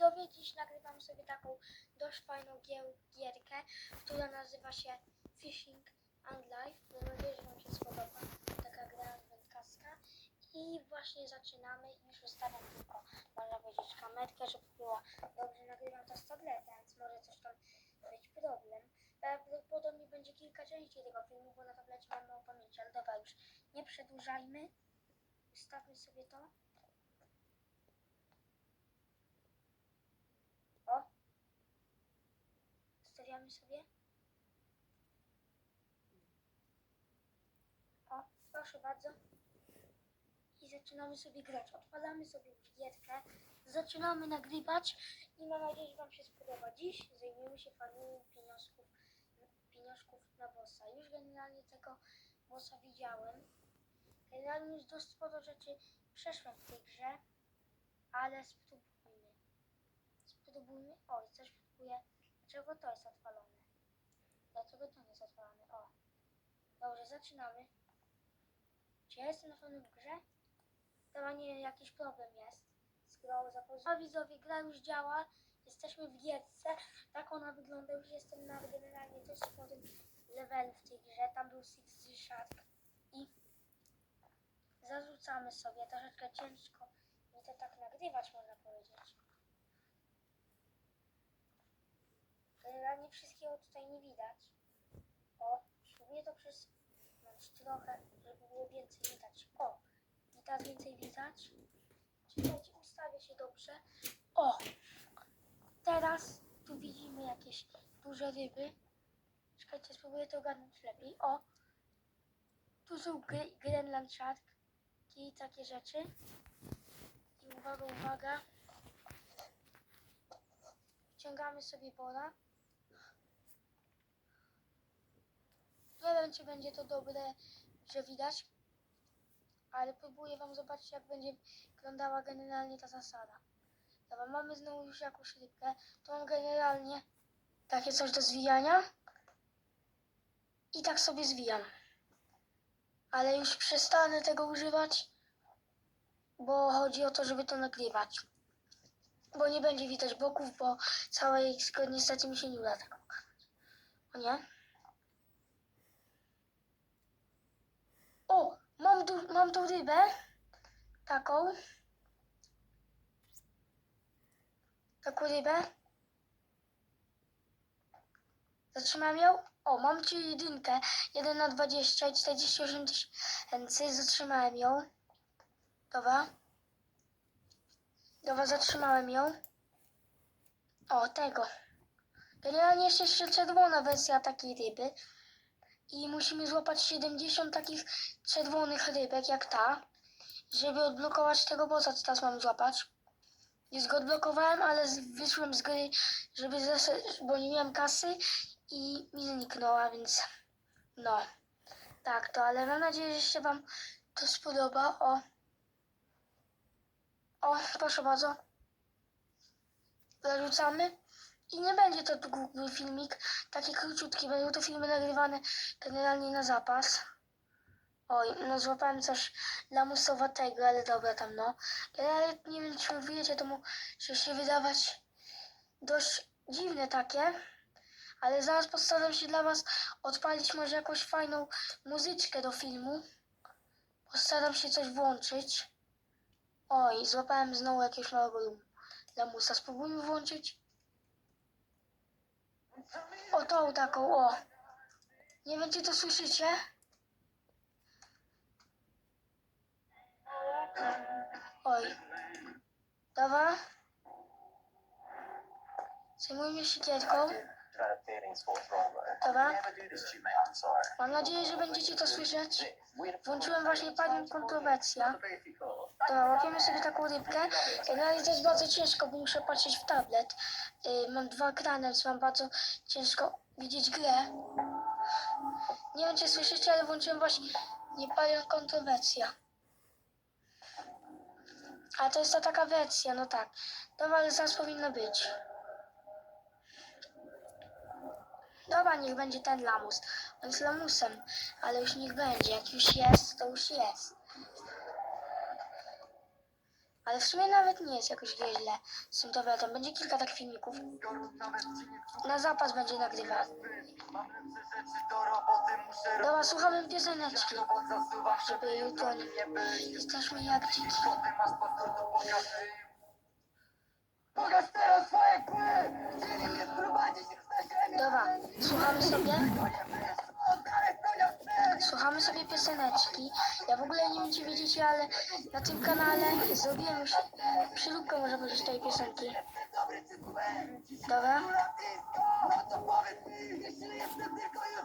widzowie, dziś nagrywam sobie taką dość fajną gierkę, która nazywa się Fishing and Life. Mam nadzieję, że Wam się spodoba. Taka gra wędkarska. I właśnie zaczynamy. Już ustawiam tylko, można powiedzieć, kamerkę, żeby było dobrze. Nagrywam to z tableta, więc może coś tam być problem. Prawdopodobnie będzie kilka części tego filmu, bo na tablecie mam mało pamięci, ale dobra, już nie przedłużajmy. Ustawmy sobie to. O. Sobie. O, proszę bardzo. I zaczynamy sobie grać. Odpalamy sobie gierkę. Zaczynamy nagrywać i mam nadzieję, że Wam się spodoba. Dziś zajmiemy się farmieniem pieniążków, pieniążków na bossa. Już generalnie tego bossa widziałem. Generalnie już dość sporo rzeczy przeszłem w tej grze, ale spróbujmy. Spróbujmy. Oj, coś próbuję. Dlaczego to jest odpalone? Dlaczego to nie jest odpalone? O. Dobrze, zaczynamy. Czy ja jestem na pewno w grze? Chyba nie, jakiś problem jest. Z grą zapoznam. A widzowie, gra już działa. Jesteśmy w gierce. Tak ona wygląda. Już jestem na generalnie dość sporym levelu w tej grze. Tam był Six Shark. I zarzucamy sobie. Troszeczkę ciężko mi to tak nagrywać, można powiedzieć. Generalnie wszystkiego tutaj nie widać. O, spróbuję to przesunąć trochę, żeby było więcej widać. O, i teraz więcej widać. Czekajcie, ustawię się dobrze. O, teraz tu widzimy jakieś duże ryby. Czekajcie, spróbuję to ogarnąć lepiej. O, tu są Gre- Greenland Shark i takie rzeczy. I uwaga, uwaga. Wciągamy sobie bola. Nie wiem, czy będzie to dobre, że widać, ale próbuję Wam zobaczyć, jak będzie wyglądała generalnie ta zasada. Dobra, mamy znowu już jakąś rybkę. To mam generalnie takie coś do zwijania. I tak sobie zwijam. Ale już przestanę tego używać, bo chodzi o to, żeby to nagrywać. Bo nie będzie widać boków, bo całej niestety mi się nie uda tego pokazać. O nie? O, mam, tu, mam tą rybę. Taką. Taką rybę. Zatrzymam ją. O, mam ci jedynkę. 1 na 20 i 48 tysięcy. Zatrzymałem ją. Dobra. Dobra, zatrzymałem ją. O, tego. Generalnie jest jeszcze czerwona wersja takiej ryby. I musimy złapać 70 takich czerwonych rybek jak ta, żeby odblokować tego bossa, co teraz mam złapać. Już go odblokowałem, ale wyszłem z gry, żeby zase, bo nie miałem kasy i mi zniknęła, więc no. Tak to, ale mam nadzieję, że się wam to spodoba. O. O, proszę bardzo. Zarzucamy. I nie będzie to długi filmik, taki króciutki, będą to filmy nagrywane generalnie na zapas. Oj, no złapałem coś lamusowatego, ale dobra tam no. Generalnie nie wiem, czy wiecie, to może się wydawać dość dziwne takie, ale zaraz postaram się dla was odpalić może jakąś fajną muzyczkę do filmu. Postaram się coś włączyć. Oj, złapałem znowu jakiegoś małego lamusa. Spróbujmy włączyć. O tą taką, o. Nie wiem, czy to słyszycie. Oj. Dobra. Zajmujmy się gierką. Dobra. Mam nadzieję, że będziecie to słyszeć. Włączyłem właśnie panią kontrowersja. Dobra, łapiemy sobie taką rybkę. Generalnie to jest bardzo ciężko, bo muszę patrzeć w tablet. Yy, mam dwa ekrany, więc mam bardzo ciężko widzieć grę. Nie wiem, czy słyszycie, ale włączyłem właśnie nie panią kontrowersja. A to jest ta taka wersja, no tak. Dobra, ale zaraz powinno być. Dobra, niech będzie ten lamus. On jest lamusem, ale już niech będzie. Jak już jest, to już jest. Ale w sumie nawet nie jest jakoś źle z tym tabletem. Będzie kilka takich filmików. Na zapas będzie nagrywa. Mam lepsze rzeczy do roboty, muszę Dobra, słuchamy pioseneczki. Żeby jutro nie... Jesteśmy jak dziki. Pokaż teraz swoje kły! Chcieli mnie sprowadzić już na ziemię! Dobra, słuchamy sobie. Słuchamy sobie pioseneczki. Ja w ogóle nie wiem czy widzicie, ale na tym kanale zrobiłem już przyróbkę może powiedzieć tej piosenki. Dobra,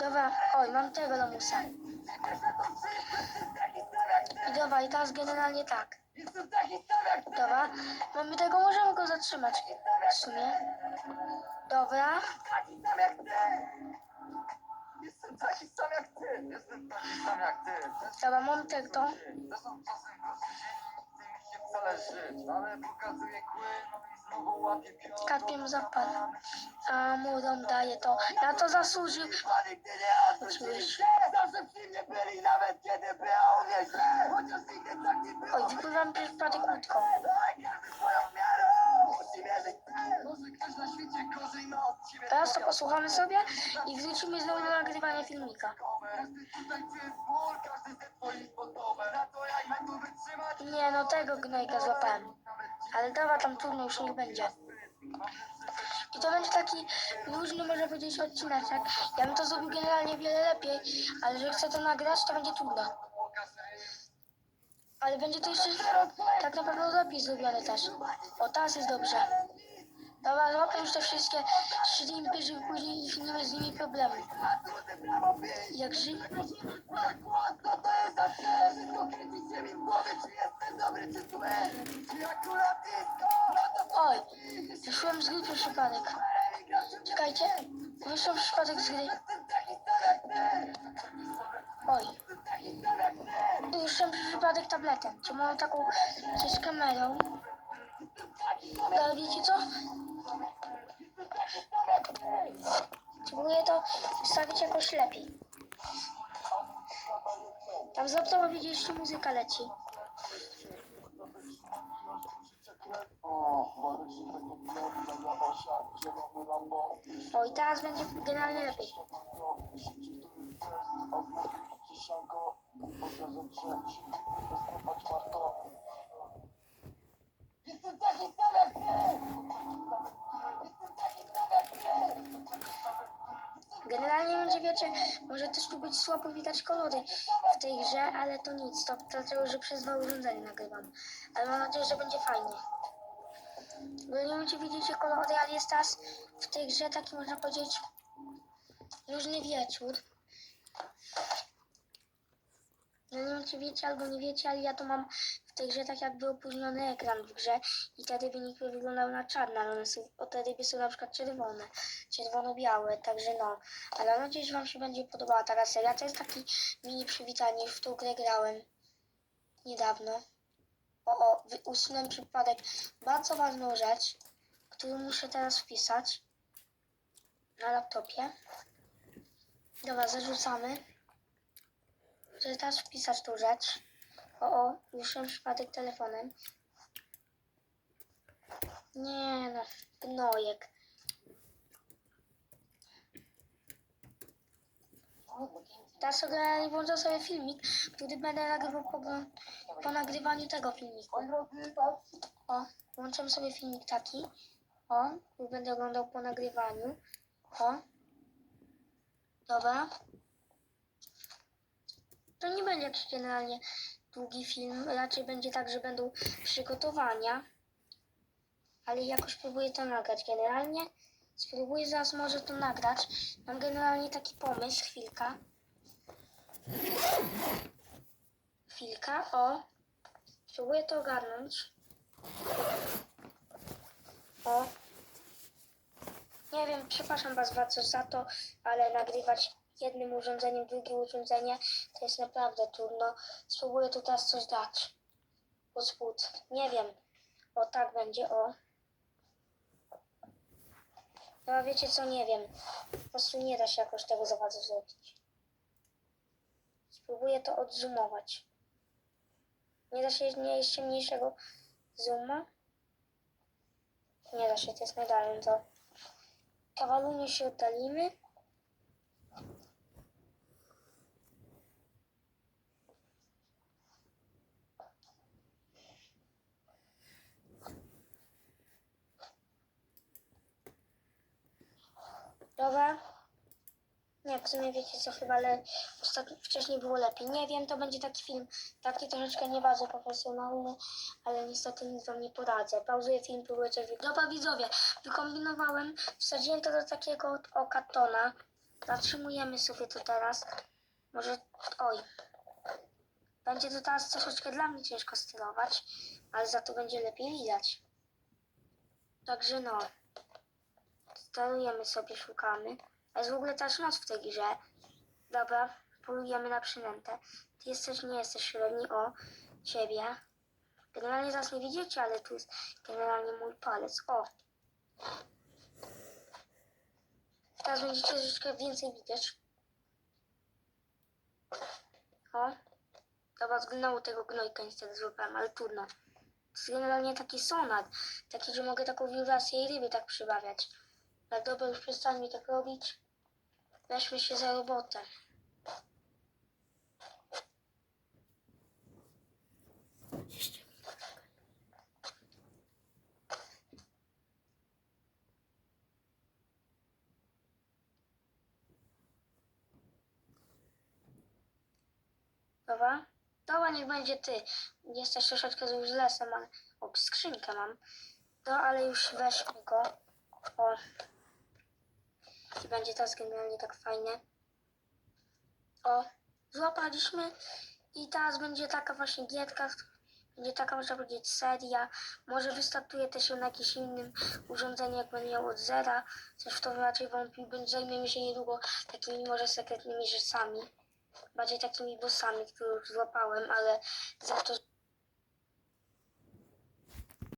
dobra. Oj, mam tego lamusa. I dobra, i teraz generalnie tak. Dobra, mamy tego, możemy go zatrzymać. W sumie. Dobra, taki sam jak ty! Jestem taki sam jak ty! Ty! dobra, mam tego. To są czasem gorsze dzień, mi się wcale żyć, ale pokazuję kły, no i znowu łapię zapal. A mu daje to. Na to zasłużył. A nigdy nie odwrócili się! Zawsze przy mnie byli, nawet kiedy było mnie źle! Chociaż nigdy tak nie było! Oj, wypływam przez przypadek łódką. Oj, każdy Teraz to posłuchamy sobie i wrócimy znowu do nagrywania filmika. Nie, no tego gnojka złapałem. Ale dawa tam trudno już nie będzie. I to będzie taki luźny, można powiedzieć, odcineczek. Ja bym to zrobił generalnie wiele lepiej, ale że chcę to nagrać, to będzie trudno. Ale będzie to jeszcze tak naprawdę lepiej zrobione też. O, teraz jest dobrze. Dobra, złapię już te wszystkie shrimpy, żeby później ich nie mieć z nimi problemu. Jak? No to Oj, wyszłem z gry przez przypadek. Czekajcie, wyszłem przypadek z gry. Oj, wyszłem przez przypadek tabletem. Czy mam taką coś z kamerą? Ale wiecie co? Spróbuję to ustawić jakoś lepiej. Tam z laptopa widzieliście muzyka leci. O i teraz będzie generalnie lepiej. Jestem Generalnie będzie wiecie, może też tu być słabo widać kolory w tej grze, ale to nic, to dlatego, że przez dwa urządzenia nagrywam. Ale mam nadzieję, że będzie fajnie. Bo nie wiem, czy widzicie kolory, ale jest teraz w tej grze taki, można powiedzieć, różny wieczór. Ja nie wiem, czy wiecie albo nie wiecie, ale ja to mam w tej grze tak jakby opóźniony ekran w grze i te ryby niektóre wyglądały na czarne, ale one są, o te ryby są na przykład czerwone, czerwono-białe, także no. Ale mam nadzieję, że Wam się będzie podobała ta seria. To jest taki mini przywitanie, w tą grę grałem niedawno. O, o, usunąłem przypadek bardzo ważną rzecz, którą muszę teraz wpisać na laptopie. Dobra, zarzucamy. Teraz wpisać tą rzecz. O, o, usunąłem przypadek telefonem. Nie no, gnojek. Teraz sobie włączę sobie filmik, który będę nagrywał po, po nagrywaniu tego filmiku. O, włączam sobie filmik taki. O, będę oglądał po nagrywaniu. O. Dobra. To nie będzie jakiś generalnie długi film. Raczej będzie tak, że będą przygotowania. Ale jakoś próbuję to nagrać. Generalnie spróbuję zaraz może to nagrać. Mam generalnie taki pomysł. Chwilka. Chwilka. O. Spróbuję to ogarnąć. O. Nie wiem, przepraszam Was bardzo za to, ale nagrywać jednym urządzeniem, drugie urządzenie to jest naprawdę trudno. Spróbuję tu teraz coś dać. Pod spód. Nie wiem. O, tak będzie, o. No a wiecie co, nie wiem. Po prostu nie da się jakoś tego za bardzo zrobić. Spróbuję to odzoomować. Nie da się nie jeszcze mniejszego zooma. Nie da się, to jest medalion, to kawalunie się oddalimy. Dobra. Nie, w sumie wiecie co chyba, ale ostatnio, wcześniej było lepiej. Nie wiem, to będzie taki film, taki troszeczkę nie bardzo profesjonalny, ale niestety nic wam nie poradzę. Pauzuję film, próbuję coś wy... Dobra widzowie, wykombinowałem, wsadziłem to do takiego o kartona. Zatrzymujemy sobie to teraz. Może, oj. Będzie to teraz troszeczkę dla mnie ciężko sterować, ale za to będzie lepiej widać. Także no. Sterujemy sobie, szukamy. A jest w ogóle też noc w tej grze. Dobra, polujemy na przynętę. Ty jesteś, nie jesteś średni, o, ciebie. Generalnie zaraz nie widzicie, ale tu jest generalnie mój palec, o. Teraz będziecie troszeczkę więcej widzieć. O. Dobra, znowu tego gnojka niestety złapałem, ale trudno. To jest generalnie taki sonar, taki, że mogę taką wibrację i ryby tak przybawiać. Ale dobra, już przestańmy tak robić. Weźmy się za robotę. Dobra? Dobra, niech będzie ty. Jesteś troszeczkę z lesem, ale... O, skrzynkę mam. No, ale już weźmy go. O. I będzie teraz generalnie tak fajnie. O, złapaliśmy i teraz będzie taka właśnie gierka, będzie taka można powiedzieć seria. Może wystartuje też ją na jakimś innym urządzeniu, jak będę miał od zera. Coś w to raczej wątpił, więc zajmiemy się niedługo takimi może sekretnymi rzeczami. Bardziej takimi bossami, które już złapałem, ale za to